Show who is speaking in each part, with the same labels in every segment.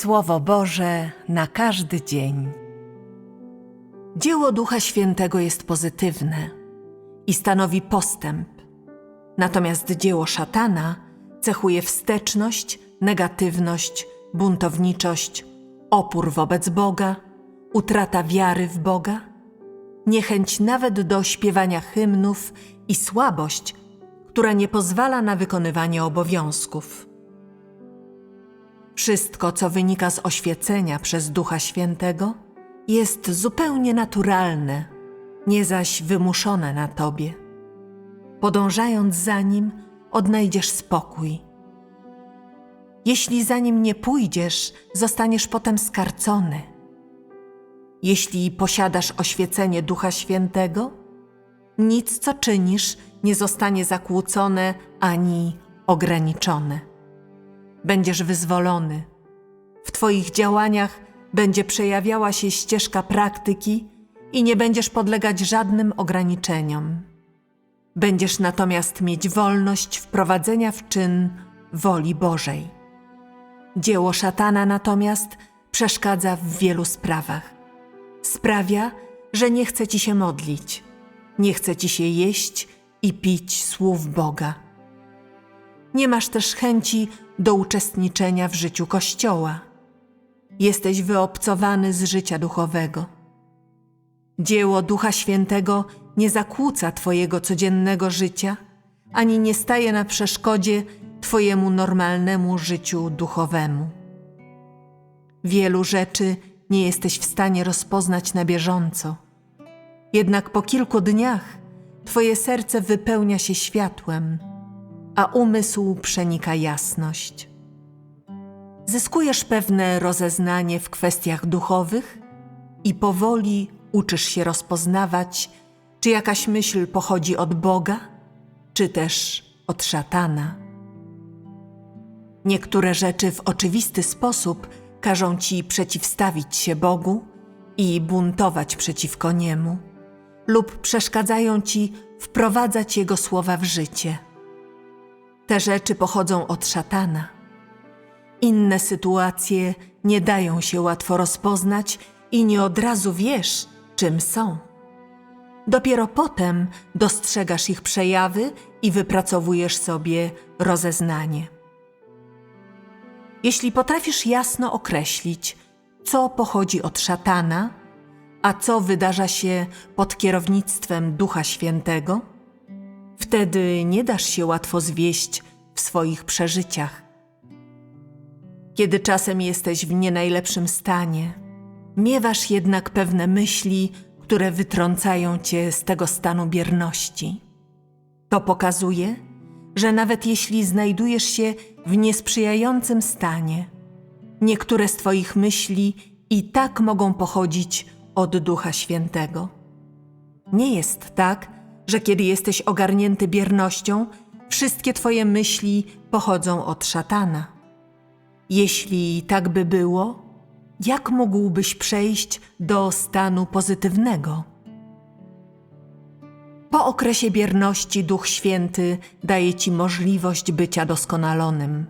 Speaker 1: Słowo Boże na każdy dzień. Dzieło Ducha Świętego jest pozytywne i stanowi postęp, natomiast dzieło szatana cechuje wsteczność, negatywność, buntowniczość, opór wobec Boga, utrata wiary w Boga, niechęć nawet do śpiewania hymnów i słabość, która nie pozwala na wykonywanie obowiązków. Wszystko, co wynika z oświecenia przez Ducha Świętego, jest zupełnie naturalne, nie zaś wymuszone na tobie. Podążając za nim, odnajdziesz spokój. Jeśli za nim nie pójdziesz, zostaniesz potem skarcony. Jeśli posiadasz oświecenie Ducha Świętego, nic, co czynisz, nie zostanie zakłócone ani ograniczone będziesz wyzwolony. W Twoich działaniach będzie przejawiała się ścieżka praktyki i nie będziesz podlegać żadnym ograniczeniom. Będziesz natomiast mieć wolność wprowadzenia w czyn woli Bożej. Dzieło szatana natomiast przeszkadza w wielu sprawach. Sprawia, że nie chce ci się modlić, nie chce ci się jeść i pić słów Boga. Nie masz też chęci do uczestniczenia w życiu Kościoła. Jesteś wyobcowany z życia duchowego. Dzieło Ducha Świętego nie zakłóca Twojego codziennego życia, ani nie staje na przeszkodzie Twojemu normalnemu życiu duchowemu. Wielu rzeczy nie jesteś w stanie rozpoznać na bieżąco. Jednak po kilku dniach Twoje serce wypełnia się światłem a umysł przenika jasność. Zyskujesz pewne rozeznanie w kwestiach duchowych i powoli uczysz się rozpoznawać, czy jakaś myśl pochodzi od Boga, czy też od szatana. Niektóre rzeczy w oczywisty sposób każą ci przeciwstawić się Bogu i buntować przeciwko niemu, lub przeszkadzają ci wprowadzać Jego słowa w życie. Te rzeczy pochodzą od szatana. Inne sytuacje nie dają się łatwo rozpoznać i nie od razu wiesz, czym są. Dopiero potem dostrzegasz ich przejawy i wypracowujesz sobie rozeznanie. Jeśli potrafisz jasno określić, co pochodzi od szatana, a co wydarza się pod kierownictwem Ducha Świętego, Wtedy nie dasz się łatwo zwieść w swoich przeżyciach. Kiedy czasem jesteś w nie najlepszym stanie, miewasz jednak pewne myśli, które wytrącają cię z tego stanu bierności. To pokazuje, że nawet jeśli znajdujesz się w niesprzyjającym stanie, niektóre z Twoich myśli i tak mogą pochodzić od Ducha Świętego. Nie jest tak, że kiedy jesteś ogarnięty biernością, wszystkie Twoje myśli pochodzą od szatana. Jeśli tak by było, jak mógłbyś przejść do stanu pozytywnego? Po okresie bierności Duch Święty daje Ci możliwość bycia doskonalonym.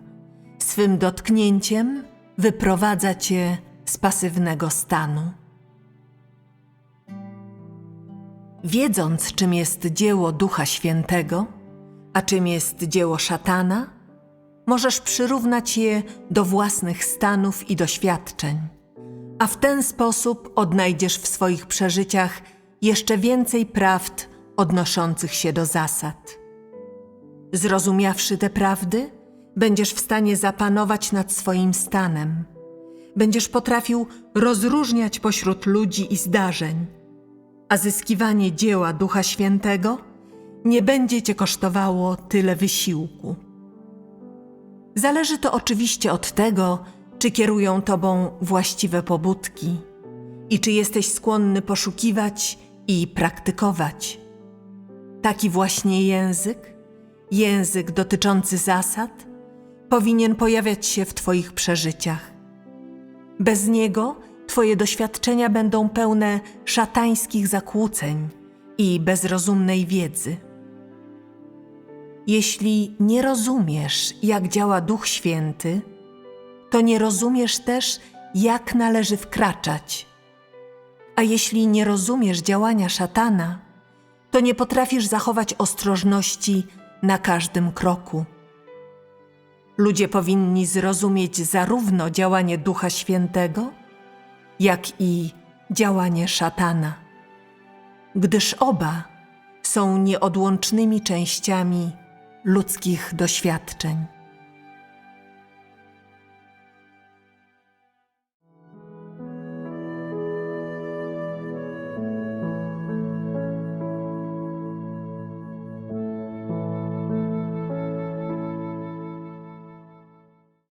Speaker 1: Swym dotknięciem wyprowadza Cię z pasywnego stanu. Wiedząc, czym jest dzieło Ducha Świętego, a czym jest dzieło szatana, możesz przyrównać je do własnych stanów i doświadczeń, a w ten sposób odnajdziesz w swoich przeżyciach jeszcze więcej prawd odnoszących się do zasad. Zrozumiawszy te prawdy, będziesz w stanie zapanować nad swoim stanem. Będziesz potrafił rozróżniać pośród ludzi i zdarzeń a zyskiwanie dzieła Ducha Świętego nie będzie cię kosztowało tyle wysiłku. Zależy to oczywiście od tego, czy kierują tobą właściwe pobudki i czy jesteś skłonny poszukiwać i praktykować. Taki właśnie język, język dotyczący zasad, powinien pojawiać się w Twoich przeżyciach. Bez niego Twoje doświadczenia będą pełne szatańskich zakłóceń i bezrozumnej wiedzy. Jeśli nie rozumiesz, jak działa Duch Święty, to nie rozumiesz też, jak należy wkraczać. A jeśli nie rozumiesz działania szatana, to nie potrafisz zachować ostrożności na każdym kroku. Ludzie powinni zrozumieć zarówno działanie Ducha Świętego, jak i działanie szatana, gdyż oba są nieodłącznymi częściami ludzkich doświadczeń.